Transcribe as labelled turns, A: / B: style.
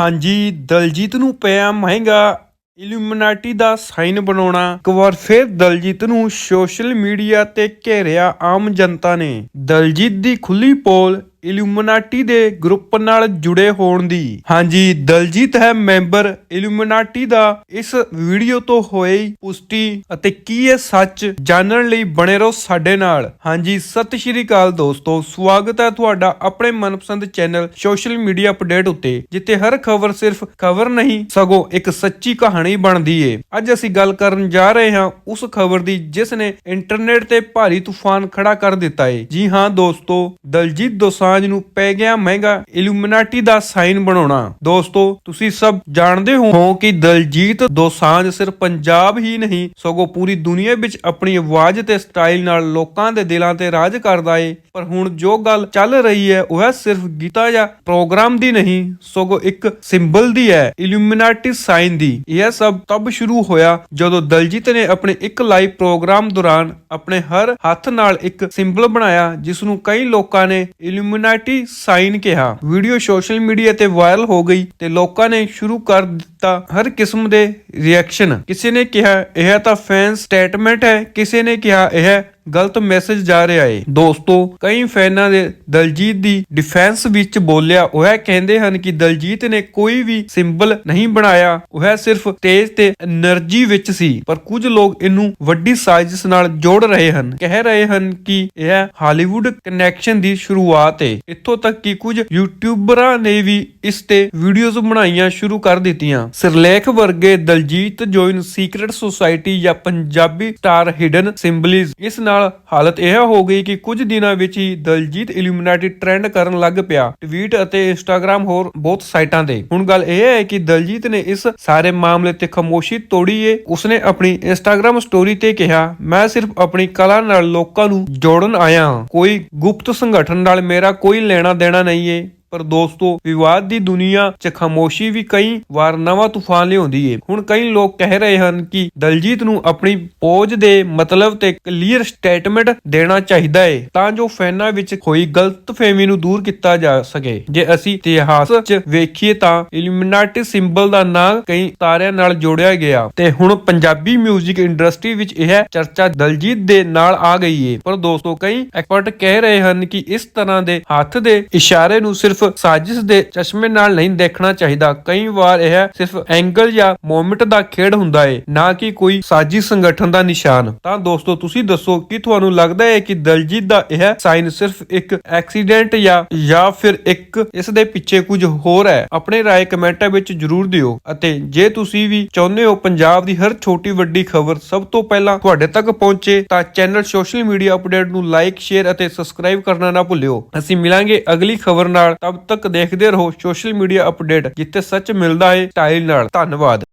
A: ਹਾਂਜੀ, ਦਲਜੀਤ ਨੂੰ ਪਿਆ ਮਹਿੰਗਾ ਇਲੂਮੀਨਾਟੀ ਦਾ ਸਾਈਨ ਬਣਾਉਣਾ। ਇੱਕ ਵਾਰ ਫਿਰ ਦਲਜੀਤ ਨੂੰ ਸੋਸ਼ਲ ਮੀਡੀਆ ਤੇ ਘੇਰਿਆ ਆਮ ਜਨਤਾ ਨੇ। ਦਲਜੀਤ ਦੀ ਖੁੱਲੀ ਪੋਲ ਇਲੂਮੀਨਾਟੀ ਦੇ ਗਰੁੱਪ ਨਾਲ ਜੁੜੇ ਹੋਣ ਦੀ। ਹਾਂਜੀ, ਦਲਜੀਤ ਹੈ ਮੈਂਬਰ ਇਲੂਮੀਨਾਟੀ ਦਾ। ਇਸ ਵੀਡੀਓ ਤੋਂ ਹੋਈ ਪੁਸ਼ਟੀ ਅਤੇ ਕੀ ਇਹ ਸੱਚ ਜਾਣਨ ਲਈ ਬਣੇ ਰਹੋ ਸਾਡੇ ਨਾਲ। ਹਾਂਜੀ, ਸਤਿ ਸ਼੍ਰੀ ਅਕਾਲ ਦੋਸਤੋ। ਸਵਾਗਤ ਹੈ ਤੁਹਾਡਾ ਆਪਣੇ ਮਨਪਸੰਦ ਚੈਨਲ ਸੋਸ਼ਲ ਮੀਡੀਆ ਅਪਡੇਟ ਉੱਤੇ, ਜਿੱਥੇ ਹਰ ਖਬਰ ਸਿਰਫ ਖਬਰ ਨਹੀਂ, ਸਗੋਂ ਇੱਕ ਸੱਚੀ ਕਹਾਣੀ ਬਣਦੀ ਏ। ਅੱਜ ਅਸੀਂ ਗੱਲ ਕਰਨ ਜਾ ਰਹੇ ਹਾਂ ਉਸ ਖਬਰ ਦੀ, ਜਿਸ ਨੇ ਇੰਟਰਨੈਟ ਤੇ ਭਾਰੀ ਤੂਫਾਨ ਖੜਾ ਕਰ ਦਿੱਤਾ ਏ। ਜੀ ਹਾਂ ਦੋਸਤੋ, ਦਲਜੀਤ ਦੋਸਾਂ ਦੋਸਾਂਝ ਨੂੰ ਪੈ ਗਿਆ ਮਹਿੰਗਾ ਇਲੂਮੀਨਾਟੀ ਦਾ ਸਾਈਨ ਬਣਾਉਣਾ। ਦੋਸਤੋ, ਤੁਸੀਂ ਸਭ ਜਾਣਦੇ ਹੋ ਕਿ ਦਲਜੀਤ ਦੋਸਾਂਝ ਸਿਰਫ ਪੰਜਾਬ ਹੀ ਨਹੀਂ, ਸਗੋਂ ਪੂਰੀ ਦੁਨੀਆ ਵਿੱਚ ਆਪਣੀ ਆਵਾਜ਼ ਤੇ ਸਟਾਈਲ ਨਾਲ ਲੋਕਾਂ ਦੇ ਦਿਲਾਂ ਤੇ ਰਾਜ ਕਰਦਾ ਏ। ਪਰ ਹੁਣ ਜੋ ਗੱਲ ਚੱਲ ਰਹੀ ਹੈ, ਉਹ ਸਿਰਫ ਗੀਤਾ ਜਾਂ ਪ੍ਰੋਗਰਾਮ ਦੀ ਨਹੀਂ, ਸਗੋਂ ਇੱਕ ਸਿੰਬਲ ਦੀ ਹੈ, ਇਲੂਮੀਨਾਟੀ ਸਾਈਨ ਦੀ। ਇਹ ਸਭ ਤਬ ਸ਼ੁਰੂ ਹੋਇਆ ਜਦੋਂ ਦਲਜੀਤ ਨੇ ਆਪਣੇ ਇੱਕ ਲਾਈਵ ਪ੍ਰੋਗਰਾਮ ਦੌਰਾਨ ਆਪਣੇ ਹਰ ਹੱਥ ਨਾਲ ਇੱਕ ਸਿੰਬਲ ਬਣਾਇਆ ਜਿਸ ਨੂੰ ਕਈ ਲੋਕਾਂ ਨੇ ਇਲੂਮੀਨਾਟੀ ਸਾਈਨ ਕਿਹਾ। ਵੀਡੀਓ ਸੋਸ਼ਲ ਮੀਡੀਆ ਤੇ ਵਾਇਰਲ ਹੋ ਗਈ ਤੇ ਲੋਕਾਂ ਨੇ ਸ਼ੁਰੂ ਕਰ ਦਿੱਤਾ ਹਰ ਕਿਸਮ ਦੇ ਰਿਐਕਸ਼ਨ ਕਿਸੇ ਨੇ ਕਿਹਾ, ਇਹ ਤਾਂ ਫੈਨ ਸਟੇਟਮੈਂਟ ਹੈ। ਕਿਸੇ ਨੇ ਕਿਹਾ, ਇਹ ਗਲਤ ਮੈਸੇਜ ਜਾ ਰਿਹਾ ਏ। ਦੋਸਤੋ, ਕਈ ਫੈਨਾਂ ਦੇ ਦਲਜੀਤ ਦੀ ਡਿਫੈਂਸ ਵਿੱਚ ਬੋਲਿਆ, ਉਹ ਕਹਿੰਦੇ ਹਨ ਕਿ ਦਲਜੀਤ ਨੇ ਕੋਈ ਵੀ ਸਿੰਬਲ ਨਹੀਂ ਬਣਾਇਆ। ਉਹ ਸਿਰਫ ਤੇਜ ਤੇ એનર્ਜੀ ਵਿੱਚ ਸੀ। ਪਰ ਕੁਝ ਲੋਕ ਇਹਨੂੰ ਵੱਡੀ ਸਾਜ਼ਿਸ਼ ਨਾਲ ਜੋੜ ਰਹੇ ਹਨ। ਕਹਿ ਰਹੇ ਹਨ ਕਿ ਇਹ ਹਾਲੀਵੁੱਡ ਕਨੈਕਸ਼ਨ ਦੀ ਸ਼ੁਰੂਆਤ ਏ। ਇੱਥੋਂ ਤੱਕ ਕਿ ਕੁਝ ਯੂਟਿਊਬਰਾਂ ਨੇ ਵੀ ਇਸ ਤੇ ਵੀਡੀਓਜ਼ ਬਣਾਈਆਂ ਸ਼ੁਰੂ ਕਰ ਦਿੱਤੀਆਂ। ਸਿਰਲੇਖ ਵਰਗੇ ਦਲਜੀਤ ਜੋਇਨ ਸੀਕ੍ਰੀਟ ਸੁਸਾਇਟੀ ਜਾਂ ਪੰਜਾਬੀ ਸਟਾਰ ਹਿਡਨ ਸਿੰਬਲਿਜ਼ ਇਸ ਨਾਲ ਹਾਲਤ ਇਹ ਹੋ ਗਈ ਕਿ ਕੁਝ ਦਿਨਾਂ ਵਿੱਚ ਹੀ ਦਲਜੀਤ ਇਲੂਮੀਨਾਟੀ ਟ੍ਰੈਂਡ ਕਰਨ ਲੱਗ ਪਿਆ। ਟਵੀਟ ਅਤੇ ਇੰਸਟਾਗ੍ਰam ਹੋਰ ਬਹੁਤ ਸਾਈਟਾਂ ਤੇ। ਹੁਣ ਗੱਲ ਇਹ ਹੈ ਕਿ ਦਲਜੀਤ ਨੇ ਇਸ ਸਾਰੇ ਮਾਮਲੇ ਤੇ ਖਾਮੋਸ਼ੀ ਤੋੜੀ ਏ। ਉਸਨੇ ਆਪਣੀ ਇੰਸਟਾਗ੍ਰam ਸਟੋਰੀ ਤੇ ਕਿਹਾ, ਮੈਂ ਸਿਰਫ ਆਪਣੀ ਕਲਾ ਨਾਲ ਲੋਕਾਂ ਨੂੰ ਜੋੜਨ ਆਇਆ ਹਾਂ। ਕੋਈ ਗੁਪਤ ਸੰਗਠਨ ਨਾਲ ਮੇਰਾ ਕੋਈ ਲੈਣਾ ਦੇਣਾ ਨਹੀਂ ਏ। ਪਰ ਦੋਸਤੋ, ਵਿਵਾਦ ਦੀ ਦੁਨੀਆ 'ਚ ਖਾਮੋਸ਼ੀ ਵੀ ਕਈ ਵਾਰ ਨਵਾਂ ਤੂਫਾਨ ਲਿਆਉਂਦੀ ਏ। ਹੁਣ ਕਈ ਲੋਕ ਕਹਿ ਰਹੇ ਹਨ ਕਿ ਦਲਜੀਤ ਨੂੰ ਆਪਣੀ ਪੋਜ ਦੇ ਮਤਲਬ ਤੇ ਕਲੀਅਰ ਸਟੇਟਮੈਂਟ ਦੇਣਾ ਚਾਹੀਦਾ ਏ, ਤਾਂ ਜੋ ਫੈਨਾਂ ਵਿੱਚ ਹੋਈ ਗਲਤਫਹਿਮੀ ਨੂੰ ਦੂਰ ਕੀਤਾ ਜਾ ਸਕੇ। ਜੇ ਅਸੀਂ ਇਤਿਹਾਸ 'ਚ ਵੇਖੀਏ ਤਾਂ ਇਲੂਮੀਨਾਟੀ ਸਿੰਬਲ ਦਾ ਨਾਂ ਕਈ ਤਾਰਿਆਂ ਨਾਲ ਜੋੜਿਆ ਗਿਆ। ਤੇ ਹੁਣ ਪੰਜਾਬੀ 뮤직 ਇੰਡਸਟਰੀ ਵਿੱਚ ਇਹ ਚਰਚਾ ਦਲਜੀਤ ਦੇ ਨਾਲ ਆ ਗਈ ਏ। ਪਰ ਦੋਸਤੋ, ਕਈ ਐਕਸਪਰਟ ਕਹਿ ਰਹੇ ਹਨ ਕਿ ਇਸ ਤਰ੍ਹਾਂ ਦੇ ਹੱਥ ਦੇ ਇਸ਼ਾਰੇ ਨੂੰ ਸਿਰਫ ਸਾਜ਼ਿਸ਼ ਦੇ ਚਸ਼ਮੇ ਨਾਲ ਨਹੀਂ ਦੇਖਣਾ ਚਾਹੀਦਾ। ਕਈ ਵਾਰ ਇਹ ਸਿਰਫ ਐਂਗਲ ਜਾਂ ਮੂਵਮੈਂਟ ਦਾ ਖੇਡ ਹੁੰਦਾ ਏ, ਨਾ ਕਿ ਕੋਈ ਸਾਜ਼ਿਸ਼ ਸੰਗਠਨ ਦਾ ਨਿਸ਼ਾਨ। ਤਾਂ ਦੋਸਤੋ, ਤੁਸੀਂ ਦੱਸੋ, ਕਿ ਤੁਹਾਨੂੰ ਲੱਗਦਾ ਹੈ ਕਿ ਦਲਜੀਤ ਦਾ ਇਹ ਸਾਈਨ ਸਿਰਫ ਇੱਕ ਐਕਸੀਡੈਂਟ ਜਾਂ ਜਾਂ ਫਿਰ ਇੱਕ ਇਸ ਦੇ ਪਿੱਛੇ ਕੁਝ ਹੋਰ ਹੈ? ਆਪਣੇ ਰਾਏ ਕਮੈਂਟਾਂ ਵਿੱਚ ਜਰੂਰ ਦਿਓ। ਅਤੇ ਜੇ ਤੁਸੀਂ ਵੀ ਚਾਹੁੰਦੇ ਹੋ ਪੰਜਾਬ ਦੀ ਹਰ ਛੋਟੀ ਵੱਡੀ ਖਬਰ ਸਭ ਤੋਂ ਪਹਿਲਾਂ ਤੁਹਾਡੇ ਤੱਕ ਪਹੁੰਚੇ, ਤਾਂ ਚੈਨਲ ਸੋਸ਼ਲ ਮੀਡੀਆ ਅਪਡੇਟ ਨੂੰ ਲਾਈਕ, ਸ਼ੇਅਰ ਅਤੇ ਸਬਸਕ੍ਰਾਈਬ ਕਰਨਾ ਨਾ ਭੁੱਲਿਓ। ਅਸੀਂ ਮਿਲਾਂਗੇ ਅਗਲੀ ਖਬਰ ਨਾਲ। ਤਬ ਤੱਕ ਦੇਖਦੇ ਰਹੋ ਸੋਸ਼ਲ ਮੀਡੀਆ ਅਪਡੇਟ ਜਿੱਥੇ ਸੱਚ ਮਿਲਦਾ ਹੈ ਸਟਾਈਲ ਨਾਲ। ਧੰਨਵਾਦ।